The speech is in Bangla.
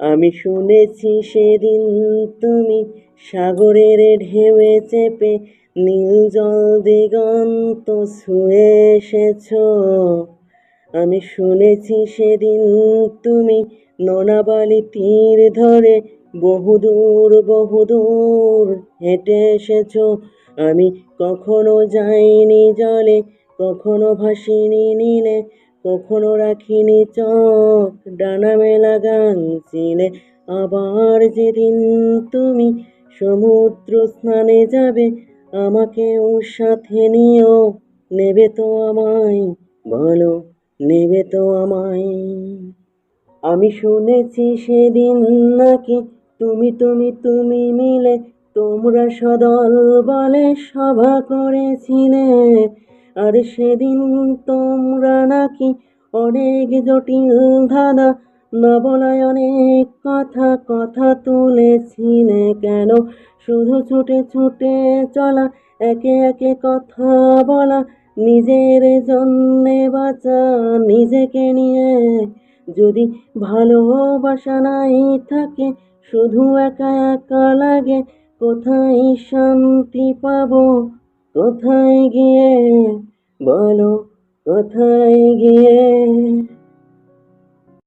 আমি শুনেছি সেদিন তুমি সাগরের ঢেউয়ে চেপে নীল জল দিগন্ত ছুঁয়ে এসেছ। আমি শুনেছি সেদিন তুমি নোনাবালি তীর ধরে বহুদূর বহুদূর হেঁটে এসেছ। আমি কখনো যাইনি জলে, কখনো ভাসিনি নীলে কখনো রাখিনি চোখ, ডানা মেলা চিলে আবার যেদিন তুমি সমুদ্র স্নানে যাবে আমাকেও সাথে নিও। নেবে তো আমায়, বলো, নেবে তো আমায়। আমি শুনেছি সেদিন নাকি তুমি তুমি তুমি মিলে তোমরা সদল বলে সভা করেছিলে। আর সেদিন তোমরা নাকি অনেক জটিল ধাঁধা। না বলায় অনেক কথা কথা তুলেছিলে কেন? শুধু ছুটে ছুটে চলা, একে একে কথা বলা, নিজের জন্যে বাঁচা, নিজেকে নিয়ে যদি ভালোবাসা নাই থাকে, শুধু একা একা লাগে, কোথায় শান্তি পাবো? কোথায় গিয়ে বলো? কোথায় গিয়ে